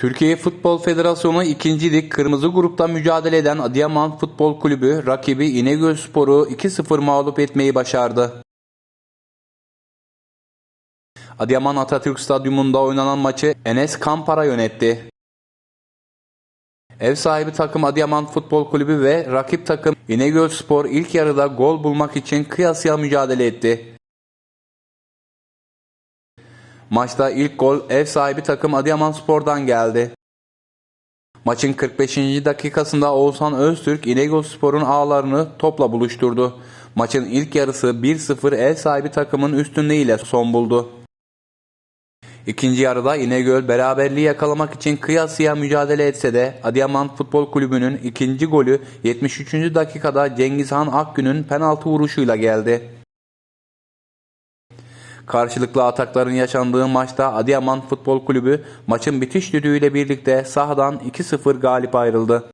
Türkiye Futbol Federasyonu 2. Lig Kırmızı Grup'ta mücadele eden Adıyaman Futbol Kulübü rakibi İnegöl Spor'u 2-0 mağlup etmeyi başardı. Adıyaman Atatürk Stadyumunda oynanan maçı Enes Kampara yönetti. Ev sahibi takım Adıyaman Futbol Kulübü ve rakip takım İnegöl Spor ilk yarıda gol bulmak için kıyasıya mücadele etti. Maçta ilk gol ev sahibi takım Adıyaman Spor'dan geldi. Maçın 45. dakikasında Oğuzhan Öztürk İnegöl Spor'un ağlarını topla buluşturdu. Maçın ilk yarısı 1-0 ev sahibi takımın üstünlüğüyle son buldu. İkinci yarıda İnegöl beraberliği yakalamak için kıyasıya mücadele etse de Adıyaman Futbol Kulübü'nün ikinci golü 73. dakikada Cengizhan Akgün'ün penaltı vuruşuyla geldi. Karşılıklı atakların yaşandığı maçta Adıyaman Futbol Kulübü maçın bitiş düdüğüyle birlikte sahadan 2-0 galip ayrıldı.